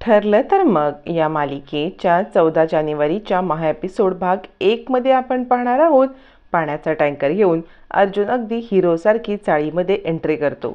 ठरलं तर मग या मालिकेच्या चौदा जानेवारीच्या महा एपिसोड भाग एकमध्ये आपण पाहणार आहोत. पाण्याचा टँकर घेऊन अर्जुन अगदी हिरोसारखी चाळीमध्ये एंट्री करतो.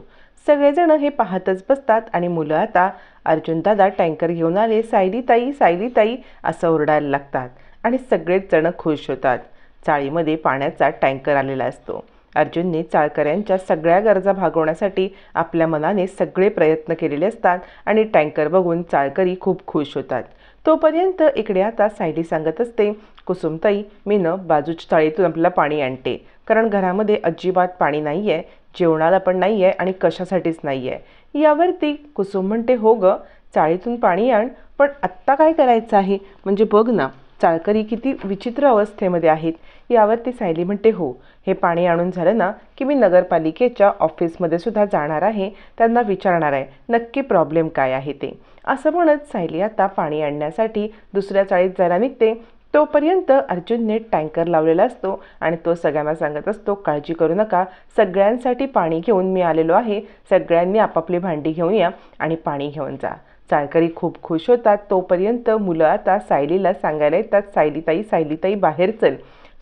सगळेजण हे पाहतच बसतात आणि मुलं आता अर्जुन दादा टँकर घेऊन आले सायलीताई सायलीताई असं ओरडायला लागतात आणि सगळेच जण खुश होतात. चाळीमध्ये पाण्याचा टँकर आलेला असतो. अर्जुनने चाळकऱ्यांच्या सगळ्या गरजा भागवण्यासाठी आपल्या मनाने सगळे प्रयत्न केलेले असतात आणि टँकर बघून चाळकरी खूप खुश होतात. तोपर्यंत इकडे आता सायली सांगत असते कुसुमताई मी न बाजूच्या चाळीतून आपल्याला पाणी आणते. कारण घरामध्ये अजिबात पाणी नाही आहे जेवणाला पण नाही आहे आणि कशासाठीच नाही आहे यावरती कुसुम म्हणते हो ग चाळीतून पाणी आण पण आत्ता काय करायचं आहे? म्हणजे बघ ना चाळकरी किती विचित्र अवस्थेमध्ये आहेत यावरती सायली म्हणते हो हे पाणी आणून झालं ना की मी नगरपालिकेच्या ऑफिसमध्ये सुद्धा जाणार आहे त्यांना विचारणार आहे नक्की प्रॉब्लेम काय आहे ते. असं म्हणत सायली आता पाणी आणण्यासाठी दुसऱ्या चाळीत जायला निघते. तोपर्यंत अर्जुनने टँकर लावलेला असतो आणि तो सगळ्यांना सांगत असतो काळजी करू नका सगळ्यांसाठी पाणी घेऊन मी आलेलो आहे सगळ्यांनी आपापली भांडी घेऊन या आणि पाणी घेऊन जा. चाळकरी खूप खुश होतात. तोपर्यंत मुलं आता सायलीला सांगायला येतात सायलीताई सायलीताई बाहेर चल.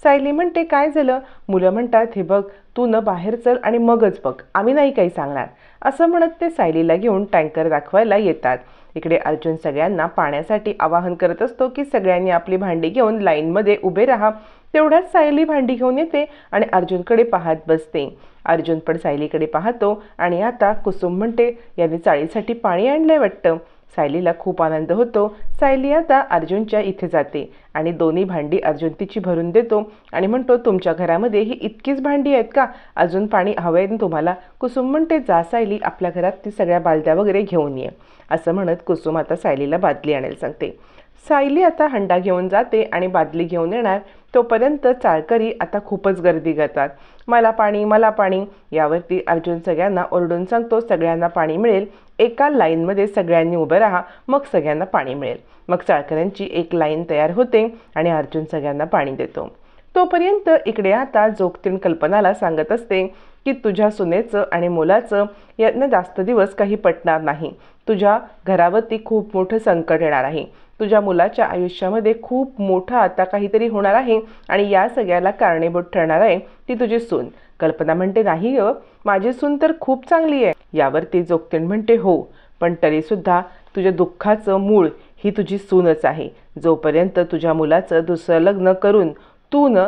सायली म्हणते काय झालं? मुलं म्हणतात हे बघ तू न बाहेर चल आणि मगच बघ आम्ही नाही काही सांगणार. असं म्हणत ते सायलीला घेऊन टँकर दाखवायला येतात. इकडे अर्जुन सगळ्यांना पाण्यासाठी आवाहन करत असतो की सगळ्यांनी आपली भांडी घेऊन लाईनमध्ये उभे राहा. तेवढ्याच सायली भांडी घेऊन येते आणि अर्जुनकडे पाहत बसते. अर्जुन पण सायलीकडे पाहतो आणि आता कुसुम म्हणते याने चाळीसाठी पाणी आणलंय वाटतं. सायलीला खूप आनंद होतो. सायली आता अर्जुनच्या इथे जाते आणि दोन्ही भांडी अर्जुन तिची भरून देतो आणि म्हणतो तुमच्या घरामध्ये ही इतकीच भांडी आहेत का? अजून पाणी हवं आहे तुम्हाला? कुसुम म्हणते जा सायली आपल्या घरात ती सगळ्या बालद्या वगैरे घेऊन ये. असं म्हणत कुसुम आता सायलीला बादली आणायला सांगते. सायली आता हंडा घेऊन जाते आणि बादली घेऊन येणार. तोपर्यंत चाळकरी आता खूपच गर्दी करतात. मला पाणी मला पाणी. यावरती अर्जुन सगळ्यांना ओरडून सांगतो सगळ्यांना पाणी मिळेल. एका लाईनमध्ये सगळ्यांनी उभं राहा मग सगळ्यांना पाणी मिळेल. मग चाळकऱ्यांची एक लाईन तयार होते आणि अर्जुन सगळ्यांना पाणी देतो. तोपर्यंत इकडे आता जोगतीन कल्पनाला सांगत असते की तुझ्या सुनेचं आणि मुलाचं यातनं जास्त दिवस काही पटणार नाही. तुझ्या घरावरती खूप मोठं संकट येणार आहे. तुझ्या मुलाच्या आयुष्यामध्ये खूप मोठं आता काहीतरी होणार आहे आणि या सगळ्याला कारणीभूत ठरणार आहे ती तुझी सून. कल्पना म्हणते नाही ग माझी सून तर खूप चांगली आहे. यावरती जोगतीण म्हणते हो पण तरीसुद्धा तुझ्या दुःखाचं मूळ ही तुझी सूनच आहे. जोपर्यंत तुझ्या मुलाचं दुसरं लग्न करून तू न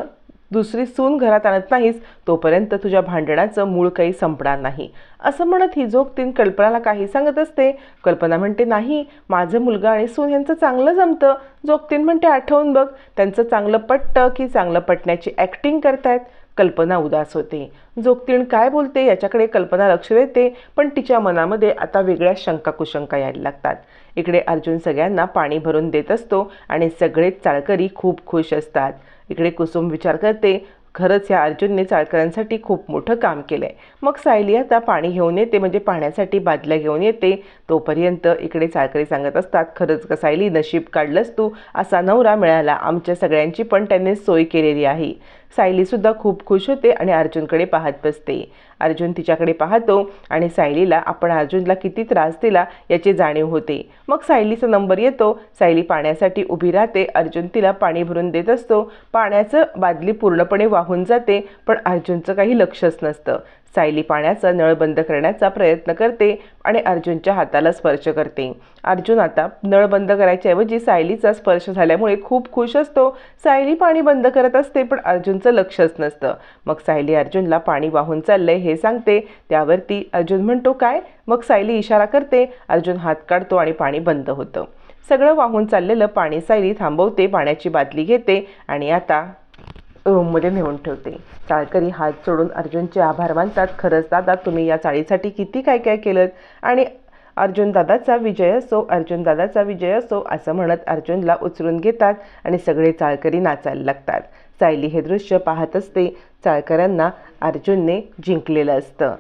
दुसरी सून घरात आणत नाहीस तोपर्यंत तुझ्या भांडणाचं मूळ काही संपणार नाही. असं म्हणत ही जोगतीन कल्पनाला काही सांगत असते. कल्पना म्हणते नाही माझं मुलगा आणि सून यांचं चांगलं जमतं. जोगतीन म्हणते आठवून बघ त्यांचं चांगलं पटतं की चांगलं पटण्याची ॲक्टिंग करतायत. कल्पना उदास होते. जोगतीण काय बोलते याच्याकडे कल्पना लक्ष देते पण तिच्या मनामध्ये आता वेगळ्या शंका कुशंका यायला लागतात. इकडे अर्जुन सगळ्यांना पाणी भरून देत असतो आणि सगळेच चाळकरी खूप खुश असतात. इकडे कुसुम विचार करते खरंच या अर्जुनने चाळकऱ्यांसाठी खूप मोठं काम केलं आहे मग सायली आता पाणी घेऊन येते म्हणजे पाण्यासाठी बादल्या घेऊन येते. तोपर्यंत इकडे चाळकरी सांगत असतात खरंच का सायली नशीब काढलंस तू. असा नवरा मिळाला. आमच्या सगळ्यांची पण त्यांनी सोय केलेली आहे. सायलीसुद्धा खूप खुश होते आणि अर्जुनकडे पाहत बसते. अर्जुन तिच्याकडे पाहतो आणि सायलीला आपण अर्जुनला किती त्रास दिला याची जाणीव होते. मग सायलीचा नंबर येतो. सायली पाण्यासाठी उभी राहते. अर्जुन तिला पाणी भरून देत असतो. पाण्याचं बादली पूर्णपणे वाहून जाते पण अर्जुनचं काही लक्षच नसतं. सायली पाण्याचा नळ बंद करण्याचा प्रयत्न करते आणि अर्जुनच्या हाताला स्पर्श करते. अर्जुन आता नळ बंद करायच्याऐवजी सायलीचा स्पर्श झाल्यामुळे खूप खुश असतो. सायली पाणी बंद करत असते पण अर्जुनचं लक्षच नसतं. मग सायली अर्जुनला पाणी वाहून चाललंय हे सांगते. त्यावरती अर्जुन म्हणतो काय? मग सायली इशारा करते. अर्जुन हात काढतो आणि पाणी बंद होतं. सगळं वाहून चाललेलं पाणी सायली थांबवते पाण्याची बादली घेते आणि आता रूममध्ये नेऊन ठेवते. चाळकरी हात सोडून अर्जुनचे आभार मानतात. खरंच दादा तुम्ही या चाळीसाठी किती काय काय केलं आणि अर्जुन दादाचा विजय असो अर्जुन दादाचा विजय असो असं म्हणत अर्जुनला उचलून घेतात आणि सगळे चाळकरी नाचायला लागतात. सायली हे दृश्य पाहत असते. चाळकऱ्यांना अर्जुनने जिंकलेलं असतं.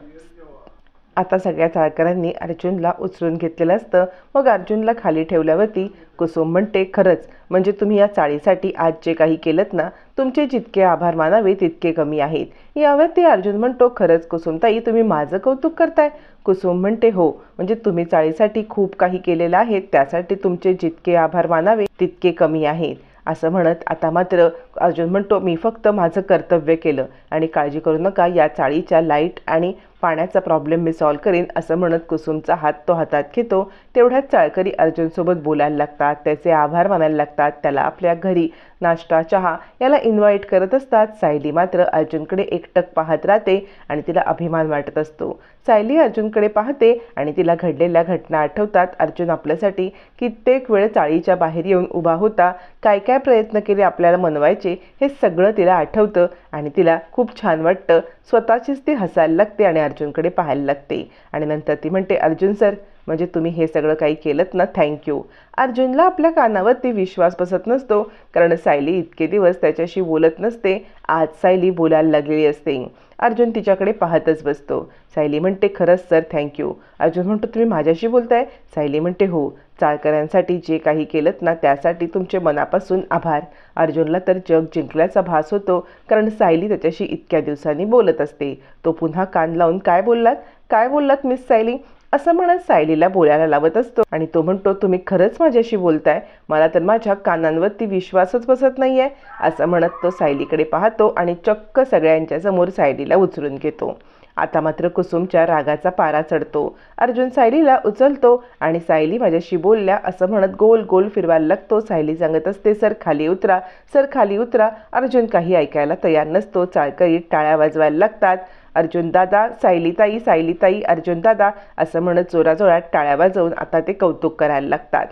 आता सगळ्या चाळकरांनी अर्जुनला उचलून घेतलेलं असतं. मग अर्जुनला खाली ठेवल्यावरती कुसुम म्हणते खरंच म्हणजे तुम्ही या चाळीसाठी आज जे काही केलं ना तुमचे जितके आभार मानावे तितके कमी आहेत. यावरती अर्जुन म्हणतो खरंच कुसुमताई तुम्ही माझं कौतुक करताय. कुसुम म्हणते हो म्हणजे तुम्ही चाळीसाठी खूप काही केलेलं आहे त्यासाठी तुमचे जितके आभार मानावे तितके कमी आहेत. असं म्हणत आता मात्र अर्जुन म्हणतो मी फक्त माझं कर्तव्य केलं आणि काळजी करू नका या चाळीच्या लाइट आणि पाण्याचा प्रॉब्लेम मी सॉल्व करीन असं म्हणत कुसुमचा हात तो हातात घेतो. तेवढ्याच चाळकरी अर्जुनसोबत बोलायला लागतात. त्याचे आभार मानायला लागतात. त्याला आपल्या घरी नाश्ता चहा याला इन्व्हाइट करत असतात. सायली मात्र अर्जुनकडे एकटक पाहत राहते आणि तिला अभिमान वाटत असतो. सायली अर्जुनकडे पाहते आणि तिला घडलेल्या घटना आठवतात. अर्जुन आपल्यासाठी कित्येक वेळ चाळीच्या बाहेर येऊन उभा होता. काय काय प्रयत्न केले आपल्याला मनवायचे हे सगळं तिला आठवतं आणि तिला खूप छान वाटतं. स्वतःचीच ती हसायला लागते आणि अर्जुनकडे पाहायला लागते. आणि नंतर ती म्हणते अर्जुन सर म्हणजे तुम्ही हे सगळं काही केलं ना? थँक्यू अर्जुनला आपल्या कानावरती विश्वास बसत नसतो कारण सायली इतके दिवस त्याच्याशी बोलत नसते. आज सायली बोलायला लागलेली असते. अर्जुन तिच्याकडे पाहतच बसतो. सायली म्हणते खरंच सर थँक्यू अर्जुन म्हणतो तुम्ही माझ्याशी बोलताय? सायली म्हणते हो. चाळकऱ्यांसाठी जे काही केलं ना त्यासाठी तुमचे मनापासून आभार. अर्जुनला तर जग जिंकल्याचा भास होतो कारण सायली त्याच्याशी इतक्या दिवसांनी बोलत असते. तो पुन्हा कान लावून काय बोललात? काय बोललात मिस सायली? असं म्हणत सायलीला बोलायला लावत असतो. आणि तो म्हणतो तुम्ही खरंच माझ्याशी बोलताय? मला तर माझ्या कानांवरती विश्वासच बसत नाहीये. असं म्हणत तो सायलीकडे पाहतो आणि चक्क सगळ्यांच्या समोर सायलीला उचलून घेतो. आता मात्र कुसुमच्या रागाचा पारा चढतो. अर्जुन सायलीला उचलतो आणि सायली माझ्याशी बोलल्या असं म्हणत गोल गोल फिरवायला लागतो. सायली सांगत असते सर खाली उतरा. सर खाली उतरा. अर्जुन काही ऐकायला तयार नसतो. चाळकरी टाळ्या वाजवायला लागतात. अर्जुन दादा सायलीताई सायलीताई अर्जुन दादा असं म्हणत जोराजोरात टाळ्या वाजवून आता ते कौतुक करायला लागतात.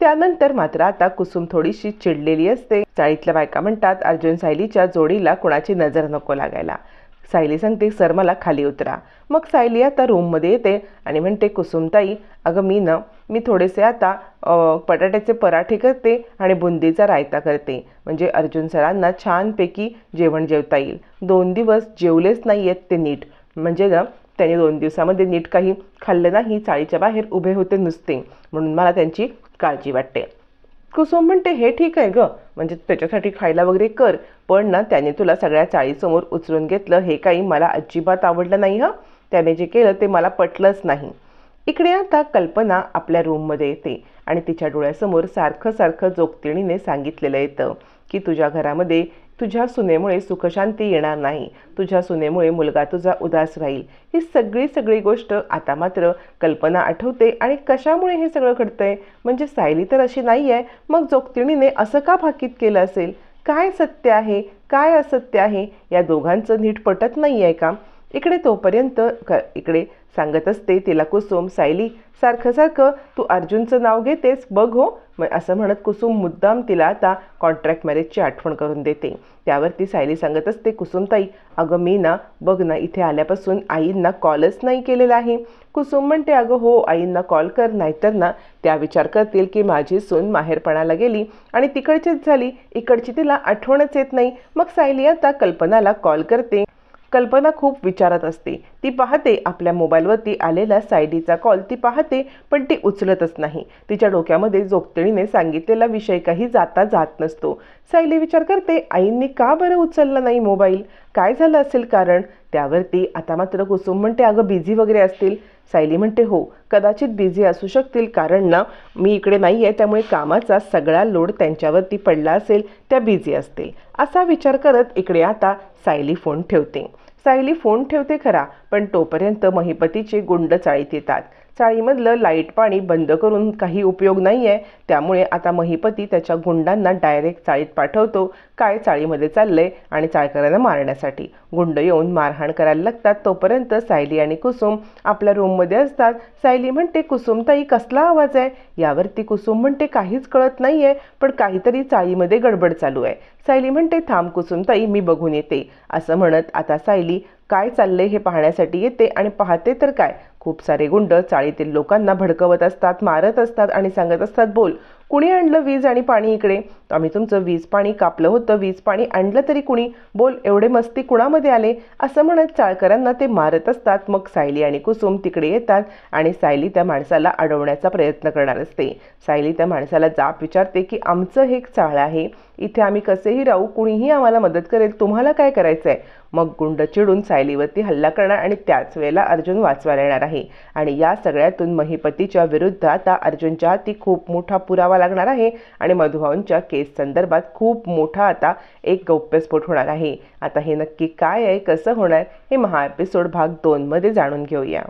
त्यानंतर मात्र आता कुसुम थोडीशी चिडलेली असते. चाळीतल्या बायका म्हणतात अर्जुन सायलीच्या जोडीला कुणाची नजर नको लागायला. सायली सांगते सर मला खाली उतरा. मग सायली आता रूममध्ये येते आणि म्हणते कुसुमताई अगं मी ना मी थोडेसे आता बटाट्याचे पराठे करते आणि बुंदीचा रायता करते. म्हणजे अर्जुन सरांना छानपैकी जेवण जेवता येईल. दोन दिवस जेवलेच नाही आहेत ते नीट. म्हणजे ना त्यांनी दोन दिवसामध्ये नीट काही खाल्लं नाही चाळीच्या बाहेर उभे होते नुसते. म्हणून मला त्यांची काळजी वाटते. कुसुम म्हणते हे ठीक आहे ग म्हणजे त्याच्यासाठी खायला वगैरे कर पण ना त्याने तुला सगळ्या चाळीसमोर उचलून घेतलं हे काही मला अजिबात आवडलं नाही हं. त्याने जे केलं ते मला पटलंच नाही. इकडे आता कल्पना आपल्या रूममध्ये येते आणि तिच्या डोळ्यासमोर सारखं सारखं जोगतिणीने सांगितलेलं येतं की तुझ्या घरामध्ये तुझ्या सुनेमुळे सुखशांती येणार नाही. तुझ्या सुनेमुळे मुलगा तुझा उदास राहील. ही सगळी सगळी गोष्ट आता मात्र कल्पना आठवते आणि कशामुळे हे सगळं घडतंय? म्हणजे सायली तर अशी नाही आहे मग जोगतिणीने असं का भाकीत केलं असेल? काय सत्य आहे? काय असत्य आहे? या दोघांचं नीट पटत नाही आहे का? इकडे तोपर्यंत क इकडे सांगत असते तिला कुसुम सायली सारखं सारखं तू अर्जुनचं नाव घेतेस बघ हो. मग असं म्हणत कुसुम मुद्दाम तिला आता कॉन्ट्रॅक्ट मॅरेजची आठवण करून देते. त्यावर ती सायली सांगत असते कुसुमताई अगं मी ना बघ ना इथे आल्यापासून आईंना कॉलच नाही केलेला आहे. कुसुम म्हणते अगं हो आईंना कॉल कर नाहीतर ना त्या विचार करतील की माझी सून माहेरपणाला गेली आणि तिकडचीच झाली. इकडची तिला आठवणच येत नाही. मग सायली आता कल्पनाला कॉल करते. कल्पना खूप विचारत असते. ती पाहते आपल्या मोबाईलवरती आलेला सायडीचा कॉल ती पाहते पण ती उचलतच नाही. तिच्या डोक्यामध्ये जोगतळीने सांगितलेला विषय काही जाता जात नसतो. सायली विचार करते आईंनी का बरं उचलला नाही मोबाईल? काय झालं असेल कारण? त्यावरती आता मात्र कुसुम म्हणते अगं बिझी वगैरे असतील. सायली म्हणते हो कदाचित बिझी असू शकतील कारण ना मी इकडे नाही आहे त्यामुळे कामाचा सगळा लोड त्यांच्यावरती पडला असेल त्या बिझी असतील. असा विचार करत इकडे आता सायली फोन ठेवते. सायली फोन ठेवते खरा पण तोपर्यंत महिपतीचे गुंड चाळीत येतात. चाळीमधलं लाइट पाणी बंद करून काही उपयोग नाही आहे त्यामुळे आता महिपती त्याच्या गुंडांना डायरेक्ट चाळीत पाठवतो. काय चाळीमध्ये चाललंय आणि चाळकऱ्यांना मारण्यासाठी. गुंड येऊन मारहाण करायला लागतात. तोपर्यंत सायली आणि कुसुम आपल्या रूममध्ये असतात. सायली म्हणते कुसुमताई कसला आवाज आहे? यावरती कुसुम म्हणते काहीच कळत नाही आहे पण काहीतरी चाळीमध्ये गडबड चालू आहे. सायली म्हणते थांब कुसुमताई मी बघून येते. असं म्हणत आता सायली काय चाललंय हे पाहण्यासाठी येते आणि पाहते तर काय? खूप सारे गुंड चाळीतील लोकांना भडकवत असतात मारत असतात आणि सांगत असतात बोल कुणी आणलं वीज आणि पाणी इकडे? आम्ही तुमचं वीज पाणी कापलं होतं. वीज पाणी आणलं तरी कुणी? बोल एवढे मस्ती कुणामध्ये आले? असं म्हणत चाळकरांना ते मारत असतात. मग सायली आणि कुसुम तिकडे येतात आणि सायली त्या माणसाला अडवण्याचा प्रयत्न करणार असते. सायली त्या माणसाला जाप विचारते की आमचं हे एक चाळ आहे. इथे आम्ही कसेही राहू? कुणीही आम्हाला मदत करेल. तुम्हाला काय करायचं आहे मग गुंड चिडून सायलीवरती हल्ला करणार आणि त्याच वेळेला अर्जुन वाचवायला येणार आहे. आणि या सगळ्यातून महिपतीच्या विरुद्ध आता अर्जुनच्या हाती खूप मोठा पुरावा लागणार आहे आणि मधुभाऊंच्या केस संदर्भात खूप मोठा आता एक गौप्यस्फोट होणार आहे. आता हे नक्की काय आहे कसं होणार हे महा एपिसोड भाग दोनमध्ये जाणून घेऊया.